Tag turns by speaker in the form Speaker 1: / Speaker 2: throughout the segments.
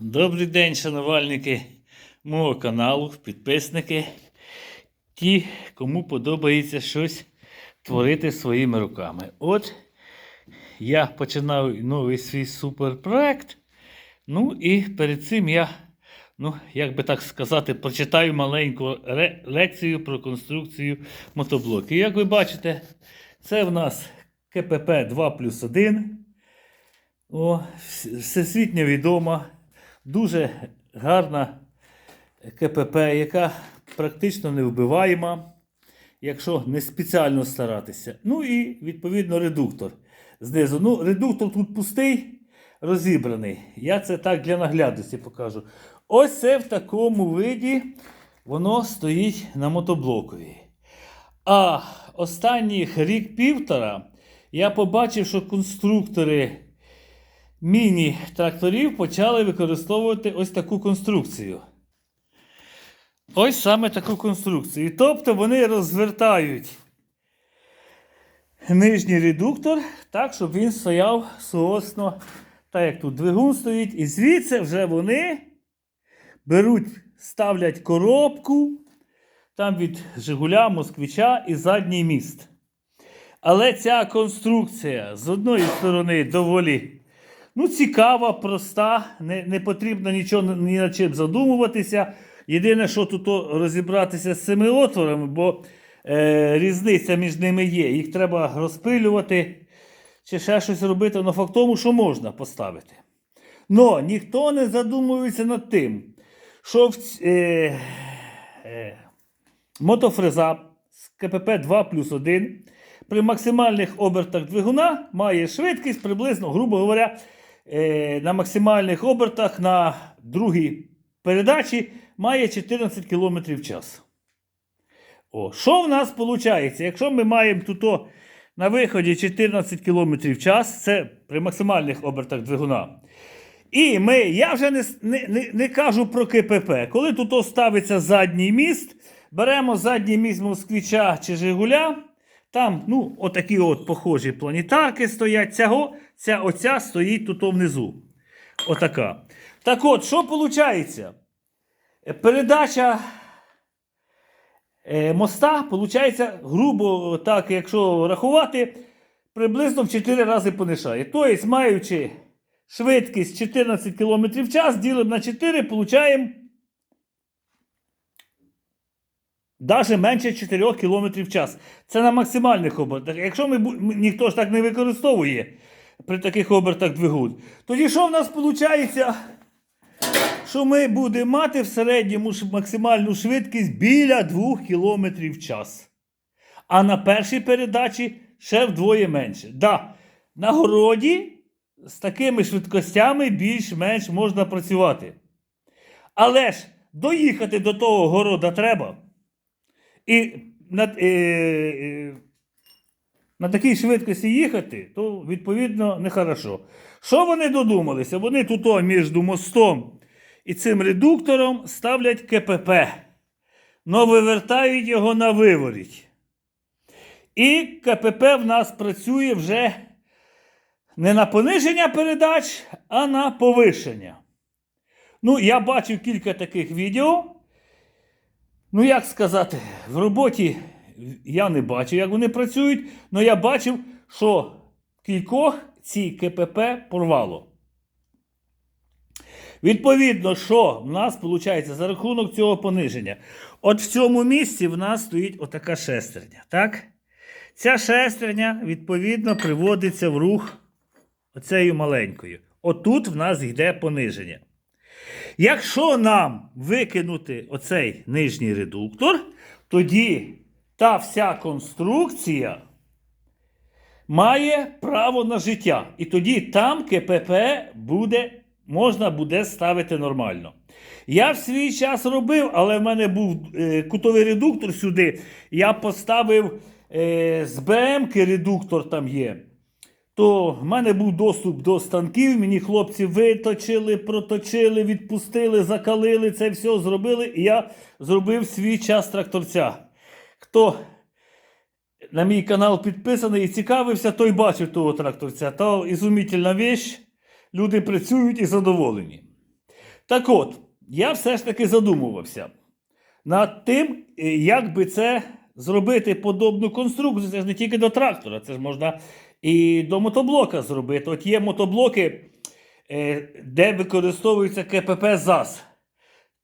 Speaker 1: Добрий день, шанувальники мого каналу, підписники. Ті, кому подобається щось творити своїми руками. От я починав новий свій суперпроект. Ну і перед цим я, ну, як би так сказати, прочитаю маленьку лекцію про конструкцію мотоблоків. Як ви бачите, це в нас КПП 2 плюс 1. О, всесвітньо відома, дуже гарна КПП, яка практично невбиваєма, якщо не спеціально старатися. Ну і відповідно редуктор знизу. Ну, редуктор тут пустий, розібраний. Я це так для наглядності покажу. Ось це в такому виді воно стоїть на мотоблокові. А останніх рік-півтора я побачив, що конструктори міні-тракторів почали використовувати ось таку конструкцію. Ось саме таку конструкцію. Тобто вони розвертають нижній редуктор так, щоб він стояв соосно, так як тут двигун стоїть. І звідси вже вони беруть, ставлять коробку там від Жигуля, Москвича і задній міст. Але ця конструкція з одної сторони доволі ну, цікава, проста, не, не потрібно нічого ні над чим задумуватися. Єдине, що тут розібратися з цими отворами, бо е, різниця між ними є. Їх треба розпилювати чи ще щось робити, але факт тому, що можна поставити. Но ніхто не задумується над тим, що в, е, е, мотофреза з КПП 2 плюс 1 при максимальних обертах двигуна має швидкість приблизно, грубо говоря, на максимальних обертах на другій передачі має 14 км в час. О, що в нас виходить? Якщо ми маємо тут на виході 14 км в час, це при максимальних обертах двигуна. І ми, я вже не, не, не, не кажу про КПП. Коли тут ставиться задній міст, беремо задній міст москвича чи Жигуля. Там, ну, отакі от похожі планетарки стоять. Цього, ця оця стоїть тут внизу. Отака. Так от, що виходить? Передача е, моста, виходить, грубо так, якщо рахувати, приблизно в 4 рази понишає. Тобто, маючи швидкість 14 км в час, ділимо на 4, получаємо навіть менше 4 км в час. Це на максимальних обертах. Якщо ми, ніхто ж так не використовує при таких обертах двигун, тоді що в нас виходить? Що ми будемо мати в середньому максимальну швидкість біля 2 км в час. А на першій передачі ще вдвоє менше. Да, на городі з такими швидкостями більш-менш можна працювати. Але ж доїхати до того города треба. І на, е, е, на такій швидкості їхати, то відповідно нехорошо. Що вони додумалися? Вони тут між мостом і цим редуктором ставлять КПП, но вивертають його на виворіть. І КПП в нас працює вже не на пониження передач, а на повишення. Ну, я бачив кілька таких відео. Ну, як сказати, в роботі я не бачив, як вони працюють, але я бачив, що кількох ці КПП порвало. Відповідно, що в нас виходить за рахунок цього пониження? От в цьому місці в нас стоїть отака шестерня. Так? Ця шестерня, відповідно, приводиться в рух оцею маленькою. Отут в нас йде пониження. Якщо нам викинути оцей нижній редуктор, тоді та вся конструкція має право на життя. І тоді там КПП буде, можна буде ставити нормально. Я в свій час робив, але в мене був е, кутовий редуктор сюди. Я поставив е, з БМ редуктор там є. То в мене був доступ до станків, мені хлопці виточили, проточили, відпустили, закалили, це все зробили. І я зробив свій час тракторця. Хто на мій канал підписаний і цікавився, той бачив того тракторця. То ізумітельна віч, люди працюють і задоволені. Так от, я все ж таки задумувався над тим, е, як би це зробити подобну конструкцію. Це ж не тільки до трактора, це ж можна і до мотоблока зробити. От є мотоблоки, е, де використовується КПП ЗАЗ.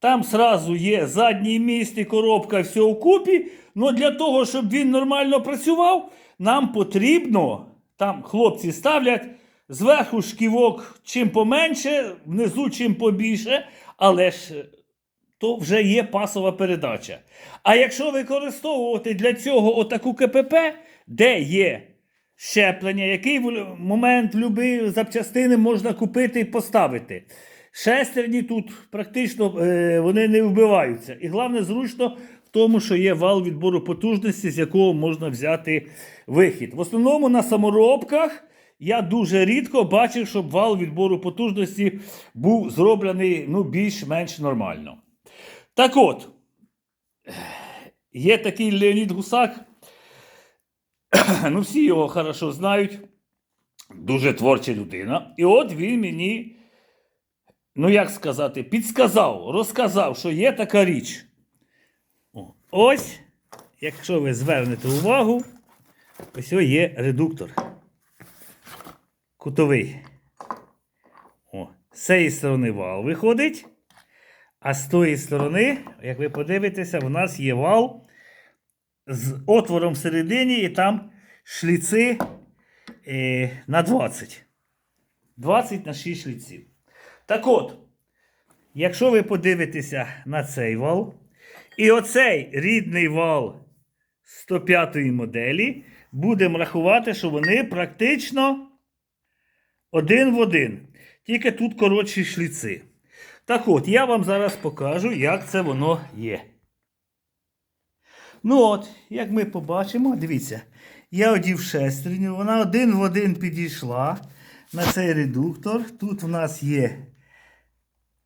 Speaker 1: Там сразу є задній міст і коробка, все вкупі. Ну для того, щоб він нормально працював, нам потрібно, там хлопці ставлять зверху шківок чим поменше, внизу чим побільше, але ж е, то вже є пасова передача. А якщо використовувати для цього отаку КПП, де є щеплення, який в момент любі запчастини можна купити і поставити. Шестерні тут практично е, вони не вбиваються. І головне зручно тому, що є вал відбору потужності, з якого можна взяти вихід. В основному на саморобках я дуже рідко бачив, щоб вал відбору потужності був зроблений ну, більш-менш нормально. Так от, є такий Леонід Гусак, ну всі його хорошо знають, дуже творча людина. І от він мені, ну як сказати, підсказав, розказав, що є така річ. Ось, якщо ви звернете увагу, ось є редуктор. Кутовий. О, з цієї сторони вал виходить. А з тої сторони, як ви подивитеся, у нас є вал з отвором всередині, і там шліци е, на 20. 20 на 6 шліців. Так от, якщо ви подивитеся на цей вал, і оцей рідний вал 105-ї моделі, будемо рахувати, що вони практично один в один. Тільки тут коротші шліци. Так от, я вам зараз покажу, як це воно є. Ну от, як ми побачимо, дивіться, я одів шестерню, вона один в один підійшла на цей редуктор. Тут в нас є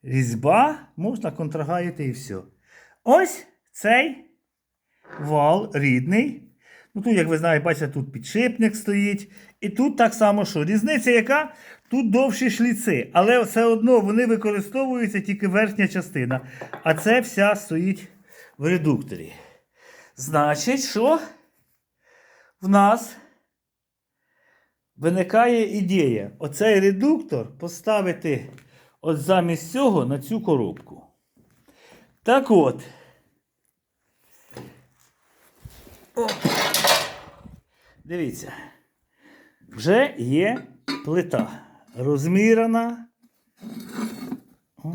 Speaker 1: різьба, можна контрагаяти і все. Ось цей вал рідний. Ну, тут, як ви знаєте, бачите, тут підшипник стоїть. І тут так само, що різниця яка? Тут довші шліци, але все одно вони використовуються тільки верхня частина. А це вся стоїть в редукторі. Значить, що в нас виникає ідея оцей редуктор поставити от замість цього на цю коробку. Так от. Дивіться. Вже є плита розмірена. О.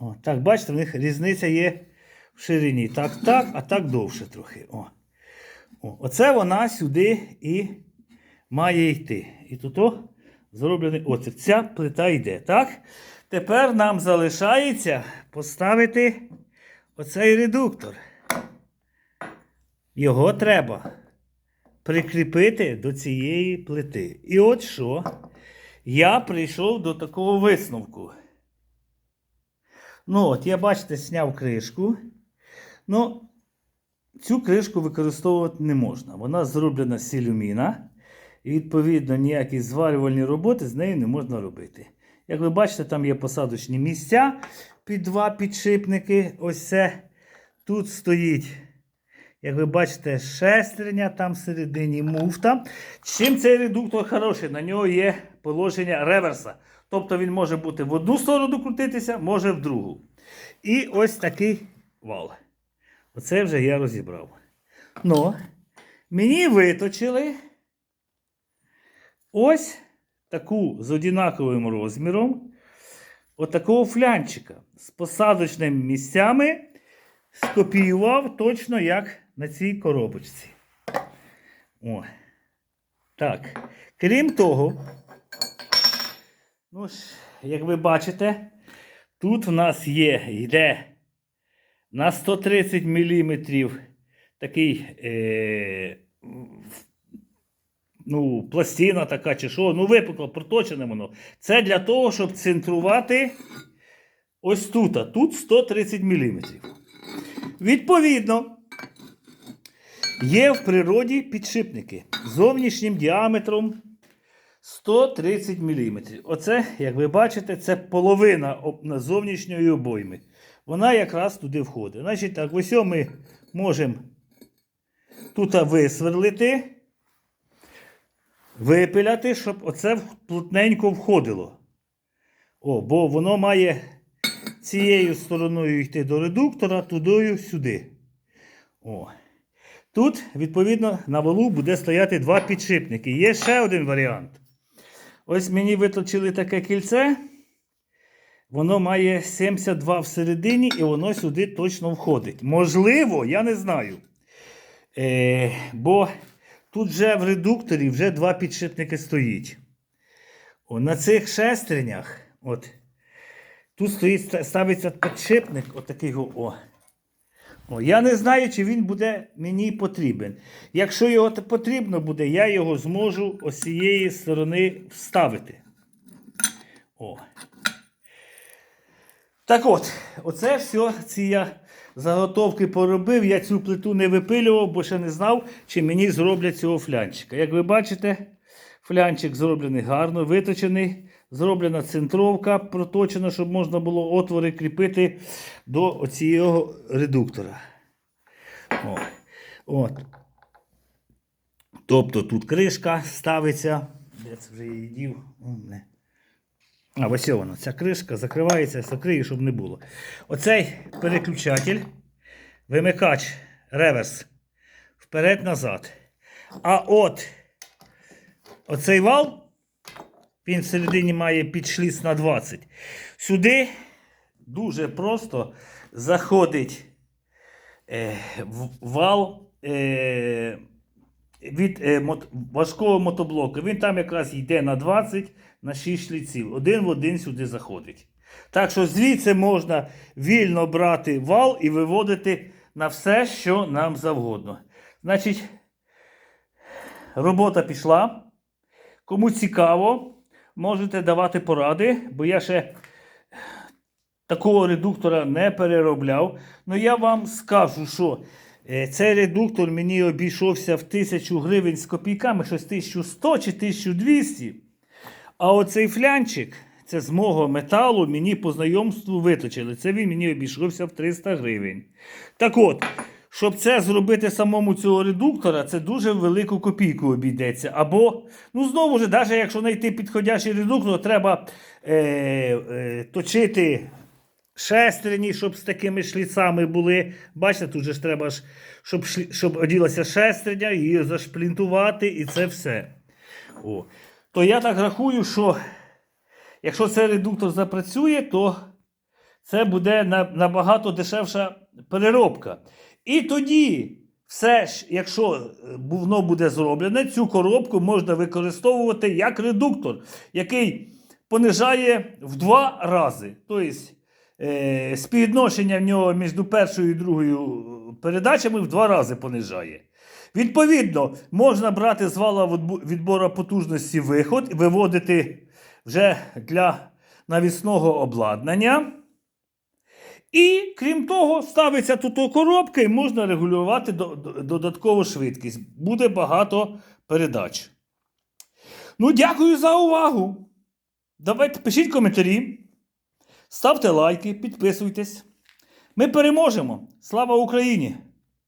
Speaker 1: О, так, бачите, в них різниця є в ширині. Так, так, а так довше трохи. О. О, оце вона сюди і має йти. І тут о, зроблений отвір. Ця плита йде. Так? Тепер нам залишається поставити оцей редуктор. Його треба прикріпити до цієї плити. І от що? Я прийшов до такого висновку. Ну, от, я, бачите, зняв кришку. Ну, цю кришку використовувати не можна. Вона зроблена з сілюміна. І, відповідно, ніякі зварювальні роботи з нею не можна робити. Як ви бачите, там є посадочні місця під два підшипники. Ось це. Тут стоїть, як ви бачите, шестерня, там всередині муфта. Чим цей редуктор хороший? На нього є положення реверса. Тобто він може бути в одну сторону крутитися, може в другу. І ось такий вал. Оце вже я розібрав. Ну, мені виточили ось таку з однаковим розміром, отакого флянчика з посадочними місцями скопіював точно як на цій коробочці. О. Так. Крім того, ну ж, як ви бачите, тут в нас є, йде на 130 мм такий е, ну, пластина така чи що, ну випукло, проточене воно. Це для того, щоб центрувати ось тут. а Тут 130 мм. Відповідно, є в природі підшипники зовнішнім діаметром 130 мм. Оце, як ви бачите, це половина зовнішньої обойми. Вона якраз туди входить. Значить так, ось ми можемо тут висверлити, випиляти, щоб оце плотненько входило. О, бо воно має цією стороною йти до редуктора, тудою сюди. О. Тут, відповідно, на валу буде стояти два підшипники. Є ще один варіант. Ось мені виточили таке кільце. Воно має 72 всередині, і воно сюди точно входить. Можливо, я не знаю. Е, бо тут вже в редукторі вже два підшипники стоїть. О, на цих шестернях, от, тут стоїть, ставиться підшипник, отакий. о. О. О, я не знаю, чи він буде мені потрібен. Якщо його потрібно буде, я його зможу ось цієї сторони вставити. О. Так от, оце все, ці я заготовки поробив. Я цю плиту не випилював, бо ще не знав, чи мені зроблять цього флянчика. Як ви бачите, флянчик зроблений гарно, виточений, зроблена центровка, проточена, щоб можна було отвори кріпити до цього редуктора. О. От. Тобто тут кришка ставиться. Де це вже її дів? А, ось вона. Ця кришка закривається, закриє, щоб не було. Оцей переключатель, вимикач, реверс. Вперед-назад. А от оцей вал, він всередині має підшліц на 20. Сюди дуже просто заходить е, вал е, від е, мот, важкого мотоблоку. Він там якраз йде на 20 на 6 шліців. Один в один сюди заходить. Так що звідси можна вільно брати вал і виводити на все, що нам завгодно. Значить, робота пішла. Кому цікаво, можете давати поради, бо я ще такого редуктора не переробляв. Ну я вам скажу, що е, цей редуктор мені обійшовся в 1000 гривень з копійками, щось 1100 чи 1200. А оцей флянчик, це з мого металу, мені по знайомству виточили. Це він мені обійшовся в 300 гривень. Так от, щоб це зробити самому цього редуктора, це дуже велику копійку обійдеться. Або, ну знову ж, навіть якщо знайти підходящий редуктор, треба е, е, точити шестерні, щоб з такими шліцами були. Бачите, тут же ж треба, щоб, шлі- щоб оділася шестерня, її зашплінтувати і це все. О. То я так рахую, що якщо цей редуктор запрацює, то це буде набагато дешевша переробка. І тоді, все ж, якщо е, воно буде зроблене, цю коробку можна використовувати як редуктор, який понижає в два рази. Тобто е, співвідношення в нього між першою і другою передачами в два рази понижає. Відповідно, можна брати з вала відбору потужності виход і виводити вже для навісного обладнання. І крім того, ставиться тут коробка і можна регулювати до- до- додаткову швидкість. Буде багато передач. Ну, дякую за увагу. Давайте пишіть коментарі, ставте лайки, підписуйтесь. Ми переможемо. Слава Україні!